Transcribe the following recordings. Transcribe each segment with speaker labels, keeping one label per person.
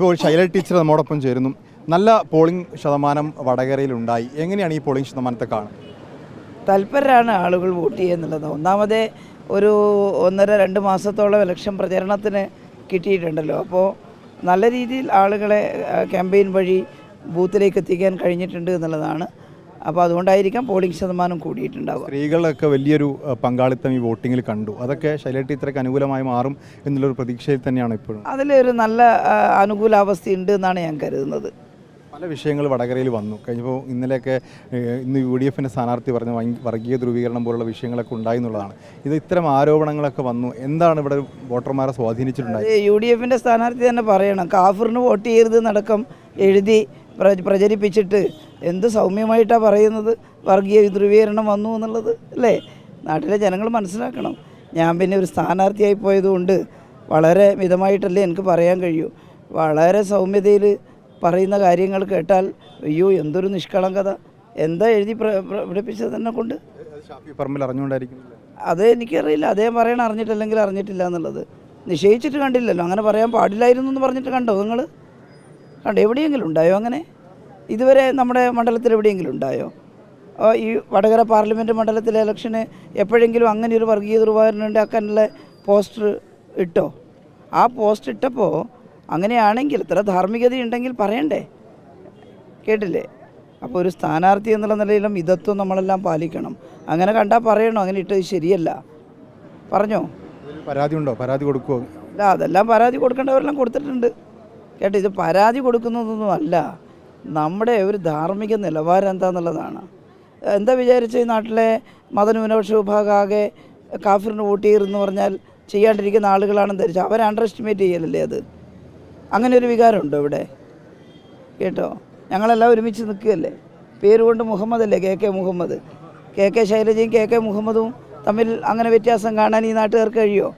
Speaker 1: ഇപ്പോൾ ശൈല ടീച്ചർ നമ്മോടൊപ്പം ചേരുന്നു. നല്ല പോളിംഗ് ശതമാനം വടകരയിൽ ഉണ്ടായി എങ്ങനെയാണ് ഈ പോളിംഗ് ശതമാനത്തെ കാണുന്നത്?
Speaker 2: തൽപരരാണ് ആളുകൾ വോട്ട് ചെയ്യുന്നുള്ളത്. ഒന്നാമതേ ഒരു ഒന്നര രണ്ട് മാസത്തോളം ഇലക്ഷൻ പ്രചരണത്തിന് കിട്ടിയിട്ടുണ്ടല്ലോ. അപ്പോൾ നല്ല രീതിയിൽ ആളുകളെ ക്യാമ്പയിൻ വഴി ബൂത്തിലേക്ക് എത്തിക്കാൻ കഴിഞ്ഞിട്ടുണ്ട് എന്നുള്ളതാണ് അപ്പോൾ അതുകൊണ്ടായിരിക്കാം പോളിംഗ് ശതമാനം കൂടിയിട്ടുണ്ടാവുക.
Speaker 1: സ്ത്രീകളൊക്കെ വലിയൊരു പങ്കാളിത്തം ഈ വോട്ടിങ്ങിൽ കണ്ടു. അതൊക്കെ ശൈല ഇത്രയ്ക്ക് അനുകൂലമായി മാറും എന്നുള്ളൊരു പ്രതീക്ഷയിൽ തന്നെയാണ് ഇപ്പോഴും.
Speaker 2: അതിലൊരു നല്ല അനുകൂലാവസ്ഥ അനുകൂലാവസ്ഥയുണ്ട് എന്നാണ് ഞാൻ കരുതുന്നത്.
Speaker 1: പല വിഷയങ്ങൾ വടകരയിൽ വന്നു. കഴിഞ്ഞപ്പോൾ ഇന്നലെയൊക്കെ ഇന്ന് യു ഡി എഫിന്റെ സ്ഥാനാർത്ഥി പറഞ്ഞ വർഗീയ ധ്രുവീകരണം പോലുള്ള വിഷയങ്ങളൊക്കെ ഉണ്ടായി എന്നുള്ളതാണ്. ഇത് ഇത്തരം ആരോപണങ്ങളൊക്കെ വന്നു. എന്താണ് ഇവിടെ വോട്ടർമാരെ സ്വാധീനിച്ചിട്ടുണ്ടായത്?
Speaker 2: യു ഡി എഫിന്റെ സ്ഥാനാർത്ഥി തന്നെ പറയണം. കാഫറിന് വോട്ട് ചെയ്യരുത് നടക്കം എഴുതി പ്രചരിപ്പിച്ചിട്ട് എന്ത് സൗമ്യമായിട്ടാണ് പറയുന്നത്? വർഗീയ ധ്രുവീകരണം വന്നു എന്നുള്ളത് അല്ലേ? നാട്ടിലെ ജനങ്ങൾ മനസ്സിലാക്കണം. ഞാൻ പിന്നെ ഒരു സ്ഥാനാർത്ഥിയായി പോയതുകൊണ്ട് വളരെ മിതമായിട്ടല്ലേ എനിക്ക് പറയാൻ കഴിയൂ. വളരെ സൗമ്യതയിൽ പറയുന്ന കാര്യങ്ങൾ കേട്ടാൽ അയ്യോ എന്തൊരു നിഷ്കളങ്കത. എന്താ എഴുതി പിടിപ്പിച്ചത് എന്നെ കൊണ്ട്? അത് എനിക്കറിയില്ല. അദ്ദേഹം പറയണ അറിഞ്ഞിട്ടില്ലെങ്കിൽ അറിഞ്ഞിട്ടില്ല എന്നുള്ളത്. നിശ്ചയിച്ചിട്ട് കണ്ടില്ലല്ലോ. അങ്ങനെ പറയാൻ പാടില്ലായിരുന്നു എന്ന് പറഞ്ഞിട്ട് കണ്ടോ നിങ്ങൾ? കണ്ടോ എവിടെയെങ്കിലും ഉണ്ടായോ അങ്ങനെ? ഇതുവരെ നമ്മുടെ മണ്ഡലത്തിൽ എവിടെയെങ്കിലും ഉണ്ടായോ? ഈ വടകര പാർലമെന്റ് മണ്ഡലത്തിലെ ഇലക്ഷന് എപ്പോഴെങ്കിലും അങ്ങനെ ഒരു വർഗീയ ദുർവാഹനം ഉണ്ടാക്കാനുള്ള പോസ്റ്റർ ഇട്ടോ? ആ പോസ്റ്റ് ഇട്ടപ്പോൾ അങ്ങനെയാണെങ്കിൽ ഇത്ര ധാർമ്മികതയുണ്ടെങ്കിൽ പറയണ്ടേ? കേട്ടില്ലേ? അപ്പോൾ ഒരു സ്ഥാനാർത്ഥി എന്നുള്ള നിലയിലും ഇതത്വം നമ്മളെല്ലാം പാലിക്കണം. അങ്ങനെ കണ്ടാൽ പറയണോ? അങ്ങനെ ഇട്ടത് ശരിയല്ല. പറഞ്ഞോ?
Speaker 1: പരാതി ഉണ്ടോ? പരാതി കൊടുക്കുമോ
Speaker 2: അല്ല അതെല്ലാം പരാതി കൊടുക്കേണ്ടവരെല്ലാം കൊടുത്തിട്ടുണ്ട്. കേട്ടോ ഇത് പരാതി കൊടുക്കുന്നതൊന്നും അല്ല. നമ്മുടെ ഒരു ധാർമ്മിക നിലവാരം എന്താണെന്നുള്ളതാണ് എന്താ വിചാരിച്ച ഈ നാട്ടിലെ മതന്യൂനപക്ഷ വിഭാഗം ആകെ കാഫിറിന് വോട്ട് പറഞ്ഞാൽ ചെയ്യാണ്ടിരിക്കുന്ന ആളുകളാണെന്ന് ധരിച്ചു അവരെ അണ്ടർ എസ്റ്റിമേറ്റ് ചെയ്യലല്ലേ അത്? അങ്ങനെ ഒരു വികാരമുണ്ടോ ഇവിടെ? കേട്ടോ ഞങ്ങളെല്ലാം ഒരുമിച്ച് നിൽക്കുകയല്ലേ? പേര് കൊണ്ട് മുഹമ്മദ് അല്ലേ K K Muhammad? K K ശൈലജയും K K മുഹമ്മദും തമ്മിൽ അങ്ങനെ വ്യത്യാസം കാണാൻ ഈ നാട്ടുകാർക്ക് കഴിയുമോ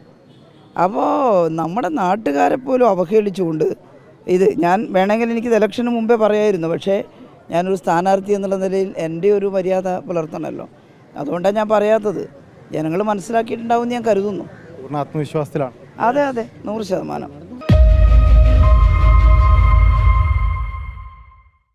Speaker 2: അപ്പോൾ നമ്മുടെ നാട്ടുകാരെ പോലും അവഹേളിച്ചുകൊണ്ട് ഇത് ഞാൻ വേണമെങ്കിൽ എനിക്ക് ഇലക്ഷന് മുമ്പേ പറയായിരുന്നു. പക്ഷേ ഞാനൊരു സ്ഥാനാർത്ഥി എന്നുള്ള നിലയിൽ എന്റെ ഒരു മര്യാദ പുലർത്തണമല്ലോ. അതുകൊണ്ടാണ് ഞാൻ പറയാത്തത്. ജനങ്ങൾ മനസ്സിലാക്കിയിട്ടുണ്ടാവും എന്ന് ഞാൻ കരുതുന്നു.
Speaker 1: പൂർണ ആത്മവിശ്വാസത്തിലാണ്.
Speaker 2: അതെ അതെ. നൂറ് ശതമാനം.